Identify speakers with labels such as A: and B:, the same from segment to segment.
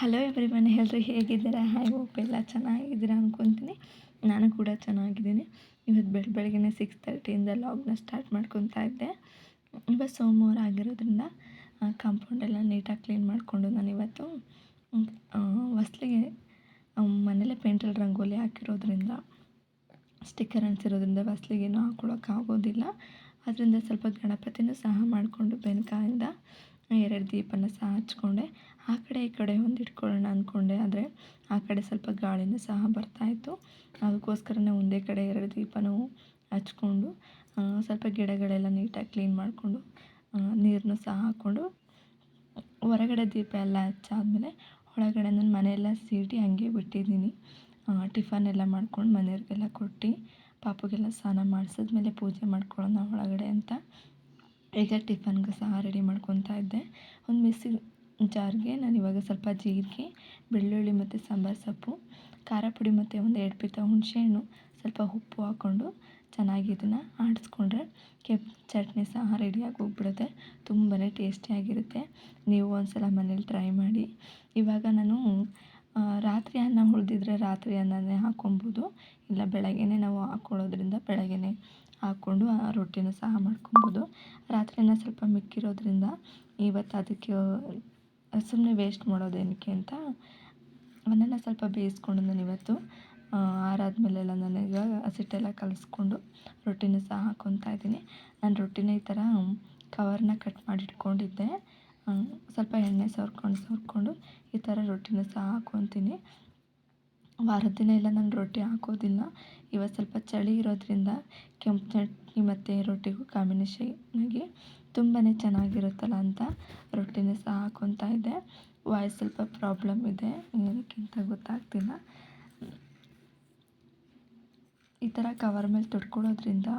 A: Hello every ಮನೆ ಎಲ್ಲರೂ ಹೇಗಿದ್ದೀರಾ? ಹಾಯ್ ಹೋಪ್ ಎಲ್ಲ ಚೆನ್ನಾಗಿದ್ದೀರಾ ಅಂದ್ಕೊತೀನಿ ನಾನು ಕೂಡ ಚೆನ್ನಾಗಿದ್ದೀನಿ. ಇವತ್ತು ಬೆಳ ಬೆಳಗ್ಗೆ ಸಿಕ್ಸ್ ತರ್ಟಿಯಿಂದ ಲಾಗ್ನ ಸ್ಟಾರ್ಟ್ ಮಾಡ್ಕೊತಾ ಇದ್ದೆ. ಇವತ್ತು ಸೋಮವಾರ ಆಗಿರೋದ್ರಿಂದ ಕಾಂಪೌಂಡ್ ಎಲ್ಲ ನೀಟಾಗಿ ಕ್ಲೀನ್ ಮಾಡಿಕೊಂಡು ನಾನು ಇವತ್ತು ಹೊಸ್ಲಿಗೆ ಮನೇಲೇ ಪೇಂಟಲ್ಲಿ ರಂಗೋಲಿ ಹಾಕಿರೋದ್ರಿಂದ ಸ್ಟಿಕ್ಕರ್ ಅಂಟಿಸಿರೋದ್ರಿಂದ ಹೊಸ್ಲಿಗೇನು ಹಾಕ್ಕೊಳಕ್ಕಾಗೋದಿಲ್ಲ ಅದರಿಂದ ಸ್ವಲ್ಪ ಗಣಪತಿನೂ ಸಹ ಮಾಡಿಕೊಂಡು ಬೆನಕದಿಂದ ಎರಡು ದೀಪನ ಸಹ ಹಚ್ಕೊಂಡೆ ಆ ಕಡೆ ಈ ಕಡೆ ಒಂದು ಇಟ್ಕೊಳ್ಳೋಣ ಅಂದ್ಕೊಂಡೆ. ಆದರೆ ಆ ಕಡೆ ಸ್ವಲ್ಪ ಗಾಳಿನೂ ಸಹ ಬರ್ತಾಯಿತ್ತು ಅದಕ್ಕೋಸ್ಕರನೇ ಒಂದೇ ಕಡೆ ಎರಡು ದೀಪನೂ ಹಚ್ಕೊಂಡು ಸ್ವಲ್ಪ ಗಿಡಗಳೆಲ್ಲ ನೀಟಾಗಿ ಕ್ಲೀನ್ ಮಾಡಿಕೊಂಡು ನೀರನ್ನು ಸಹ ಹಾಕ್ಕೊಂಡು ಹೊರಗಡೆ ದೀಪ ಎಲ್ಲ ಹಚ್ಚಾದ್ಮೇಲೆ ಒಳಗಡೆ ನನ್ನ ಮನೆಯೆಲ್ಲ ಸೀಟಿ ಹಂಗೆ ಬಿಟ್ಟಿದ್ದೀನಿ. ಟಿಫನ್ ಎಲ್ಲ ಮಾಡ್ಕೊಂಡು ಮನೆಯವ್ರಿಗೆಲ್ಲ ಕೊಟ್ಟು ಪಾಪಗೆಲ್ಲ ಸ್ನಾನ ಮಾಡಿಸಿದ್ಮೇಲೆ ಪೂಜೆ ಮಾಡ್ಕೊಳ್ಳೋಣ ಒಳಗಡೆ ಅಂತ ಈಗ ಟಿಫನ್ಗೂ ಸಹ ರೆಡಿ ಮಾಡ್ಕೊತಾ ಇದ್ದೆ. ಒಂದು ಮಿಕ್ಸಿ ಜಾರ್ಗೆ ನಾನು ಇವಾಗ ಸ್ವಲ್ಪ ಜೀರಿಗೆ, ಬೆಳ್ಳುಳ್ಳಿ ಮತ್ತು ಸಾಂಬಾರು ಸೊಪ್ಪು, ಖಾರ ಪುಡಿ ಮತ್ತು ಒಂದು ಎರಡು ಪೀತ ಹುಣಸೆಹಣ್ಣು, ಸ್ವಲ್ಪ ಉಪ್ಪು ಹಾಕ್ಕೊಂಡು ಚೆನ್ನಾಗಿ ಇದನ್ನು ಆಡಿಸ್ಕೊಂಡ್ರೆ ಕೆಂಪು ಚಟ್ನಿ ಸಹ ರೆಡಿಯಾಗಿ ಹೋಗ್ಬಿಡುತ್ತೆ. ತುಂಬಾ ಟೇಸ್ಟಿಯಾಗಿರುತ್ತೆ ನೀವು ಒಂದು ಸಲ ಮನೇಲಿ ಟ್ರೈ ಮಾಡಿ. ಇವಾಗ ನಾನು ರಾತ್ರಿ ಅನ್ನ ಉಳಿದಿದ್ರೆ ರಾತ್ರಿ ಅನ್ನನೇ ಹಾಕ್ಕೊಬೋದು ಇಲ್ಲ ಬೆಳಗ್ಗೆನೇ ನಾವು ಹಾಕ್ಕೊಳ್ಳೋದ್ರಿಂದ ಬೆಳಗ್ಗೆನೇ ಹಾಕ್ಕೊಂಡು ಆ ರೊಟ್ಟಿನೂ ಸಹ ಮಾಡ್ಕೊಬೋದು. ರಾತ್ರಿ ಅನ್ನ ಸ್ವಲ್ಪ ಮಿಕ್ಕಿರೋದ್ರಿಂದ ಇವತ್ತು ಅದಕ್ಕೆ ಸುಮ್ಮನೆ ವೇಸ್ಟ್ ಮಾಡೋದೇನಕ್ಕೆ ಅಂತ ಅನ್ನನ ಸ್ವಲ್ಪ ಬೇಯಿಸ್ಕೊಂಡು ನಾನು ಇವತ್ತು ಆರಾದ್ಮೇಲೆಲ್ಲ ನಾನೀಗ ಹಸಿಟ್ಟೆಲ್ಲ ಕಲಿಸ್ಕೊಂಡು ರೊಟ್ಟಿನೂ ಸಹ ಹಾಕ್ಕೊತಾ ಇದ್ದೀನಿ. ನಾನು ರೊಟ್ಟಿನ ಈ ಥರ ಕವರ್ನ ಕಟ್ ಮಾಡಿ ಇಟ್ಕೊಂಡಿದ್ದೆ ಸ್ವಲ್ಪ ಎಣ್ಣೆ ಸವರ್ಕೊಂಡು ಸವರ್ಕೊಂಡು ಈ ಥರ ರೊಟ್ಟಿನ ಸಹ ಹಾಕೊತೀನಿ. ವಾರದ ದಿನ ಎಲ್ಲ ನಾನು ರೊಟ್ಟಿ ಹಾಕೋದಿಲ್ಲ. ಇವತ್ತು ಸ್ವಲ್ಪ ಚಳಿ ಇರೋದ್ರಿಂದ ಕೆಂಪು ಚಟ್ನಿ ಮತ್ತು ರೊಟ್ಟಿಗೂ ಕಾಂಬಿನೇಷನ್ ಆಗಿ ತುಂಬಾ ಚೆನ್ನಾಗಿರುತ್ತಲ್ಲ ಅಂತ ರೊಟ್ಟಿನ ಸಹ ಹಾಕ್ಕೊತಾ ಇದ್ದೆ. ವಾಯ್ಸ್ ಸ್ವಲ್ಪ ಪ್ರಾಬ್ಲಮ್ ಇದೆ ಏನಕ್ಕಿಂತ ಗೊತ್ತಾಗ್ತಿಲ್ಲ. ಈ ಥರ ಕವರ್ ಮೇಲೆ ತೊಡ್ಕೊಳ್ಳೋದ್ರಿಂದ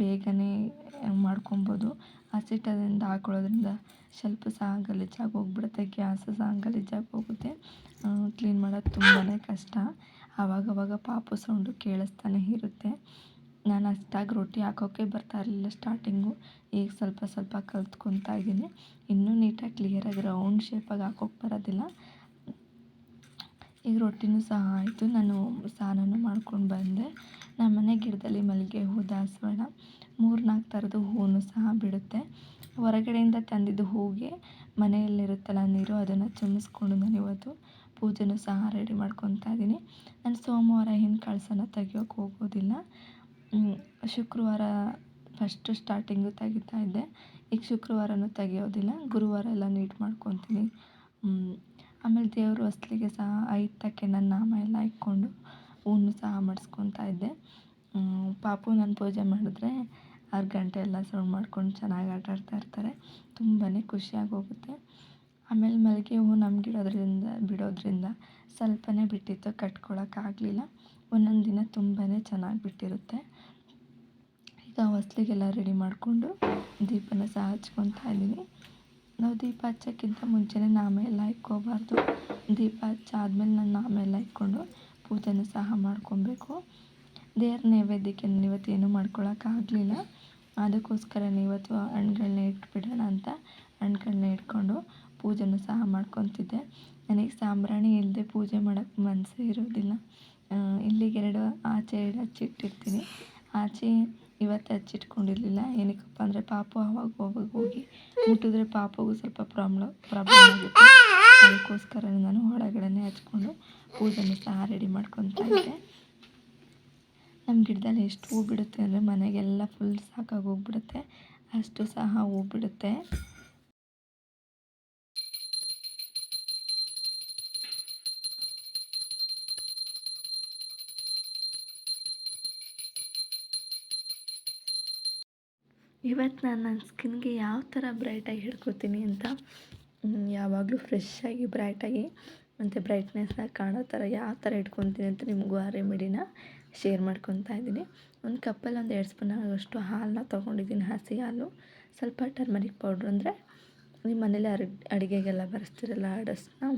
A: ಬೇಗನೆ ಮಾಡ್ಕೊಬೋದು. ಹಸಿಟ್ಟದಿಂದ ಹಾಕೊಳ್ಳೋದ್ರಿಂದ ಸ್ವಲ್ಪ ಸಹ ಗಲೀಜಾಗಿ ಹೋಗ್ಬಿಡುತ್ತೆ, ಗ್ಯಾಸ್ ಸಹ ಗಲೀಜಾಗಿ ಹೋಗುತ್ತೆ. ಕ್ಲೀನ್ ಮಾಡೋದು ತುಂಬಾ ಕಷ್ಟ. ಆವಾಗವಾಗ ಪಾಪು ಸೌಂಡು ಕೇಳಿಸ್ತಾನೆ ಇರುತ್ತೆ. ನಾನು ಅಷ್ಟಾಗಿ ರೊಟ್ಟಿ ಹಾಕೋಕ್ಕೆ ಬರ್ತಾ ಇರಲಿಲ್ಲ ಸ್ಟಾರ್ಟಿಂಗು ಈಗ ಸ್ವಲ್ಪ ಸ್ವಲ್ಪ ಕಲ್ತ್ಕೊತಾ ಇದ್ದೀನಿ. ಇನ್ನೂ ನೀಟಾಗಿ ಕ್ಲಿಯರಾಗಿ ರೌಂಡ್ ಶೇಪಾಗಿ ಹಾಕೋಕ್ಕೆ ಬರೋದಿಲ್ಲ. ಈಗ ರೊಟ್ಟಿನೂ ಸಹ ಆಯಿತು. ನಾನು ಸ್ನಾನನೂ ಮಾಡ್ಕೊಂಡು ಬಂದೆ. ನಮ್ಮ ಮನೆ ಗಿಡದಲ್ಲಿ ಮಲ್ಲಿಗೆ ಹೂ, ದಾಸವಾಳ ಮೂರು ನಾಲ್ಕು ಥರದ ಹೂವು ಸಹ ಬಿಡುತ್ತೆ. ಹೊರಗಡೆಯಿಂದ ತಂದಿದ್ದು ಹೂವಿಗೆ ಮನೆಯಲ್ಲಿರುತ್ತಲ್ಲ ನೀರು, ಅದನ್ನು ಚುಮ್ಮಿಸ್ಕೊಂಡು ನಾನು ಇವತ್ತು ಪೂಜೆನೂ ಸಹ ರೆಡಿ ಮಾಡ್ಕೊತಾ ಇದ್ದೀನಿ. ನಾನು ಸೋಮವಾರ ಹಿಂದೆ ಕಳಸನ ತೆಗಿಯೋಕೆ ಹೋಗೋದಿಲ್ಲ. ಶುಕ್ರವಾರ ಫಸ್ಟು ಸ್ಟಾರ್ಟಿಂಗು ತೆಗಿತಾ ಇದ್ದೆ. ಈಗ ಶುಕ್ರವಾರನೂ ತೆಗಿಯೋದಿಲ್ಲ. ಗುರುವಾರ ಎಲ್ಲ ನೀಟ್ ಮಾಡ್ಕೊತೀನಿ. ಆಮೇಲೆ ದೇವರು ಹೊಸ್ಲಿಗೆ ಸಹ ಐದು ತಕ್ಕೆ ನನ್ನ ನಾಮ ಎಲ್ಲ ಇಟ್ಕೊಂಡು ಹೂವನ್ನು ಸಹ ಮಾಡಿಸ್ಕೊತಾ ಇದ್ದೆ. ಪಾಪು ನಾನು ಪೂಜೆ ಮಾಡಿದ್ರೆ ಆರು ಗಂಟೆ ಎಲ್ಲ ಸೌಂಡ್ ಮಾಡ್ಕೊಂಡು ಚೆನ್ನಾಗಿ ಆಟ ಆಡ್ತಾ ಇರ್ತಾರೆ. ತುಂಬಾ ಖುಷಿಯಾಗಿ ಹೋಗುತ್ತೆ. ಆಮೇಲೆ ಮಲ್ಲಿಗೆ ಹೂವು ನಮ್ಗೆ ಇಡೋದ್ರಿಂದ ಬಿಡೋದ್ರಿಂದ ಸ್ವಲ್ಪನೇ ಬಿಟ್ಟಿತ್ತು ಕಟ್ಕೊಳಕ್ಕಾಗಲಿಲ್ಲ ಒಂದೊಂದು ದಿನ ತುಂಬಾ ಚೆನ್ನಾಗಿ ಬಿಟ್ಟಿರುತ್ತೆ. ಈಗ ಹೊಸ್ಲಿಗೆಲ್ಲ ರೆಡಿ ಮಾಡಿಕೊಂಡು ದೀಪನ ಸಹ ಹಚ್ಕೊತಾ ಇದ್ದೀನಿ. ನಾವು ದೀಪ ಹಚ್ಚೋಕ್ಕಿಂತ ಮುಂಚೆನೇ ನಾಮ ಎಲ್ಲ ಇಕ್ಕೋಬಾರ್ದು ದೀಪ ಹಚ್ಚಾದ್ಮೇಲೆ ನಾನು ನಾಮ ಎಲ್ಲ ಇಕ್ಕೊಂಡು ಪೂಜೆನೂ ಸಹ ಮಾಡ್ಕೊಬೇಕು. ದೇವ್ರ ನೈವೇದ್ಯಕ್ಕೆ ಇವತ್ತು ಏನೂ ಮಾಡ್ಕೊಳ್ಳೋಕ್ಕಾಗಲಿಲ್ಲ ಅದಕ್ಕೋಸ್ಕರ ಇವತ್ತು ಹಣ್ಗಳನ್ನ ಇಟ್ಬಿಡೋಣ ಅಂತ ಹಣ್ಗಳನ್ನ ಇಟ್ಕೊಂಡು ಪೂಜೆನೂ ಸಹ ಮಾಡ್ಕೊತಿದ್ದೆ. ನನಗೆ ಸಾಂಬ್ರಾಣಿ ಇಲ್ಲದೆ ಪೂಜೆ ಮಾಡೋಕ್ಕೆ ಮನಸ್ಸು ಇರೋದಿಲ್ಲ. ಇಲ್ಲಿಗೆ ಎರಡು ಆಚೆ ಹಚ್ಚಿಟ್ಟಿರ್ತೀನಿ. ಆಚೆ ಇವತ್ತು ಹಚ್ಚಿಟ್ಕೊಂಡಿರಲಿಲ್ಲ. ಏನಕ್ಕಪ್ಪ ಅಂದರೆ ಪಾಪು ಅವಾಗ ಹೋಗಿ ಹೋಗಿ ಮುಟ್ಟಿದ್ರೆ ಪಾಪಗೂ ಸ್ವಲ್ಪ ಪ್ರಾಬ್ಲಮ್ ಪ್ರಾಬ್ಲಮ್ ಆಗುತ್ತೆ. ಅದಕ್ಕೋಸ್ಕರ ನಾನು ಒಳಗಡೆನೇ ಹಚ್ಕೊಂಡು ಪೂಜೆನೂ ಸಹ ರೆಡಿ ಮಾಡ್ಕೊತಾ ಇದ್ದೆ ನಮ್ಮ ಗಿಡದಲ್ಲಿ ಎಷ್ಟು ಹೂ ಬಿಡುತ್ತೆ ಅಂದರೆ ಮನೆಗೆಲ್ಲ ಫುಲ್ ಸಾಕಾಗಿ ಹೋಗ್ಬಿಡುತ್ತೆ. ಅಷ್ಟು ಸಹ ಹೂ ಬಿಡುತ್ತೆ. ಇವತ್ತು ನಾನು ನನ್ನ ಸ್ಕಿನ್ಗೆ ಯಾವ ಥರ ಬ್ರೈಟಾಗಿ ಹಿಡ್ಕೊತೀನಿ ಅಂತ ಯಾವಾಗಲೂ ಫ್ರೆಶ್ಶಾಗಿ ಬ್ರೈಟಾಗಿ ಮತ್ತು ಬ್ರೈಟ್ನೆಸ್ಸಾಗಿ ಕಾಣೋ ಥರ ಯಾವ ಥರ ಇಟ್ಕೊತೀನಿ ಅಂತ ನಿಮಗೂ ಆ ರೆಮಿಡಿನ ಶೇರ್ ಮಾಡ್ಕೊತಾ ಇದ್ದೀನಿ. ಒಂದು ಕಪ್ಪಲ್ಲಿ ಒಂದು ಎರಡು ಸ್ಪೂನ್ ಆಗೋಷ್ಟು ಹಾಲನ್ನ ತೊಗೊಂಡಿದ್ದೀನಿ ಹಸಿ ಹಾಲು. ಸ್ವಲ್ಪ ಟರ್ಮರಿಕ್ ಪೌಡ್ರ್ ಅಂದರೆ ನಿಮ್ಮ ಮನೇಲಿ ಅರ್, ಅಡುಗೆಗೆಲ್ಲ ಬರೆಸ್ತಿರಲ್ಲ ಆಡಸ್ನ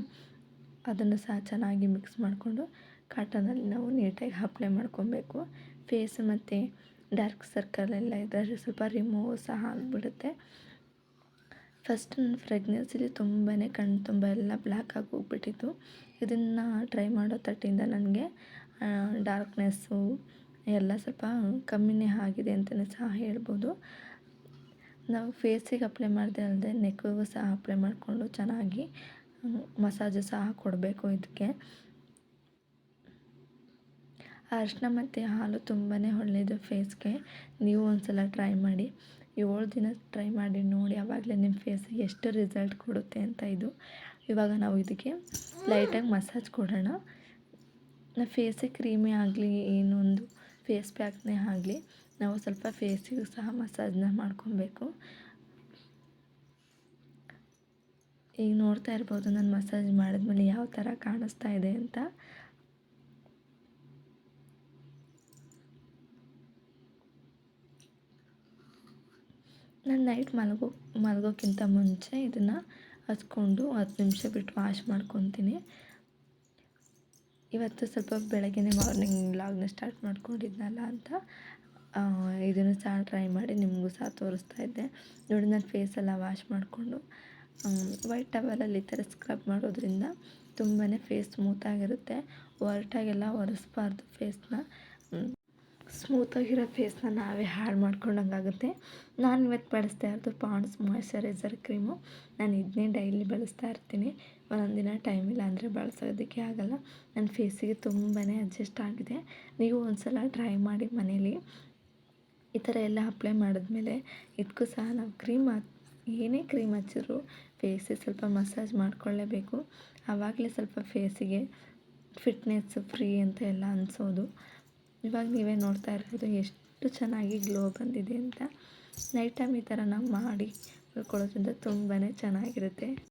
A: ಅದನ್ನು ಸಹ ಚೆನ್ನಾಗಿ ಮಿಕ್ಸ್ ಮಾಡಿಕೊಂಡು ಕಾಟನಲ್ಲಿ ನಾವು ನೀಟಾಗಿ ಅಪ್ಲೈ ಮಾಡ್ಕೊಬೇಕು. ಫೇಸ್ ಮತ್ತು ಡಾರ್ಕ್ ಸರ್ಕಲ್ ಎಲ್ಲ ಇದ್ದರೆ ಸ್ವಲ್ಪ ರಿಮೂವ್ ಸಹ ಆಗಿಬಿಡುತ್ತೆ. ಫಸ್ಟ್ ನನ್ನ ಫ್ರೆಗ್ನೆನ್ಸಿಲಿ ತುಂಬಾ ಕಣ್ಣು ತುಂಬ ಎಲ್ಲ ಬ್ಲ್ಯಾಕ್ ಆಗಿ ಹೋಗ್ಬಿಟ್ಟಿತ್ತು. ಇದನ್ನು ಟ್ರೈ ಮಾಡೋ ತಟ್ಟಿಂದ ನನಗೆ ಡಾರ್ಕ್ನೆಸ್ಸು ಎಲ್ಲ ಸ್ವಲ್ಪ ಕಮ್ಮಿನೇ ಆಗಿದೆ ಅಂತಲೇ ಸಹ ಹೇಳ್ಬೋದು. ನಾವು ಫೇಸಿಗೆ ಅಪ್ಲೈ ಮಾಡಿದೆ ಅಲ್ಲದೆ ನೆಕ್ಕಿಗೂ ಸಹ ಅಪ್ಲೈ ಮಾಡಿಕೊಂಡು ಚೆನ್ನಾಗಿ ಮಸಾಜು ಸಹ ಕೊಡಬೇಕು ಇದಕ್ಕೆ. ಅರಿಶಿನ ಮತ್ತು ಹಾಲು ತುಂಬಾ ಒಳ್ಳೆಯದು ಫೇಸ್ಗೆ ನೀವು ಒಂದು ಸಲ ಟ್ರೈ ಮಾಡಿ. ಏಳು ದಿನ ಟ್ರೈ ಮಾಡಿ ನೋಡಿ ಆವಾಗಲೇ ನಿಮ್ಮ ಫೇಸಿಗೆ ಎಷ್ಟು ರಿಸಲ್ಟ್ ಕೊಡುತ್ತೆ ಅಂತ ಇದು. ಇವಾಗ ನಾವು ಇದಕ್ಕೆ ಲೈಟಾಗಿ ಮಸಾಜ್ ಕೊಡೋಣ. ನಾ ಫೇಸಿಗೆ ಕ್ರೀಮೇ ಆಗಲಿ, ಏನೊಂದು ಫೇಸ್ ಪ್ಯಾಕ್ನೇ ಆಗಲಿ, ನಾವು ಸ್ವಲ್ಪ ಫೇಸಿಗೆ ಸಹ ಮಸಾಜ್ನ ಮಾಡ್ಕೊಬೇಕು. ಈಗ ನೋಡ್ತಾ ಇರ್ಬೋದು, ನಾನು ಮಸಾಜ್ ಮಾಡಿದ್ಮೇಲೆ ಯಾವ ಥರ ಕಾಣಿಸ್ತಾ ಇದೆ ಅಂತ. ನಾನು ನೈಟ್ ಮಲಗೋ, ಮಲಗೋಕ್ಕಿಂತ ಮುಂಚೆ ಇದನ್ನು ಹಚ್ಕೊಂಡು ಹತ್ತು ನಿಮಿಷ ಬಿಟ್ಟು ವಾಶ್ ಮಾಡ್ಕೊತೀನಿ. ಇವತ್ತು ಸ್ವಲ್ಪ ಬೆಳಗ್ಗೆ ಮಾರ್ನಿಂಗ್ ಲಾಗ್ನ ಸ್ಟಾರ್ಟ್ ಮಾಡ್ಕೊಂಡಿದ್ನಲ್ಲ ಅಂತ ಇದನ್ನು ಸಹ ಟ್ರೈ ಮಾಡಿ ನಿಮಗೂ ಸಹ ತೋರಿಸ್ತಾ ಇದ್ದೆ. ನೋಡಿ ನಾನು ಫೇಸೆಲ್ಲ ವಾಶ್ ಮಾಡಿಕೊಂಡು ವೈಟ್ ಟವಲಲ್ಲಿ ಈ ಥರ ಸ್ಕ್ರಬ್ ಮಾಡೋದ್ರಿಂದ ತುಂಬಾ ಫೇಸ್ ಸ್ಮೂತಾಗಿರುತ್ತೆ ಒರಟಾಗೆಲ್ಲ ಒರೆಸ್ಬಾರ್ದು ಫೇಸ್ನ ಸ್ಮೂತಾಗಿರೋ ಫೇಸ್ನ ನಾವೇ ಹಾಳು ಮಾಡ್ಕೊಂಡಂಗಾಗುತ್ತೆ. ನಾನು ಇವತ್ತು ಬಳಸ್ತಾ ಇರೋದು ಪಾಂಡ್ಸ್ ಮಾಯ್ಶ್ಚರೈಸರ್ ಕ್ರೀಮು. ನಾನು ಇದನ್ನೇ ಡೈಲಿ ಬಳಸ್ತಾ ಇರ್ತೀನಿ. ಒಂದೊಂದು ದಿನ ಟೈಮ್ ಇಲ್ಲ ಅಂದರೆ ಬಳಸೋದಕ್ಕೆ ಆಗಲ್ಲ. ನನ್ನ ಫೇಸಿಗೆ ತುಂಬಾ ಅಡ್ಜಸ್ಟ್ ಆಗಿದೆ. ನೀವು ಒಂದು ಸಲ ಟ್ರೈ ಮಾಡಿ ಮನೇಲಿ. ಈ ಥರ ಎಲ್ಲ ಅಪ್ಲೈ ಮಾಡಿದ್ಮೇಲೆ ಇದಕ್ಕೂ ಸಹ ನಾವು ಕ್ರೀಮ್ ಏನೇ ಕ್ರೀಮ್ ಹಚ್ಚಿದ್ರು ಫೇಸಿಗೆ ಸ್ವಲ್ಪ ಮಸಾಜ್ ಮಾಡಿಕೊಳ್ಳೇಬೇಕು. ಆವಾಗಲೇ ಸ್ವಲ್ಪ ಫೇಸಿಗೆ ಫಿಟ್ನೆಸ್ ಫ್ರೀ ಅಂತ ಎಲ್ಲ ಅನಿಸೋದು. ಇವಾಗ ನೀವೇ ನೋಡ್ತಾ ಇರ್ಬೋದು ಎಷ್ಟು ಚೆನ್ನಾಗಿ ಗ್ಲೋ ಬಂದಿದೆ ಅಂತ. ನೈಟ್ ಟೈಮ್ ಈ ಥರ ನಾವು ಮಾಡಿ ಉಳ್ಕೊಳ್ಳೋದ್ರಿಂದ ತುಂಬಾ ಚೆನ್ನಾಗಿರುತ್ತೆ.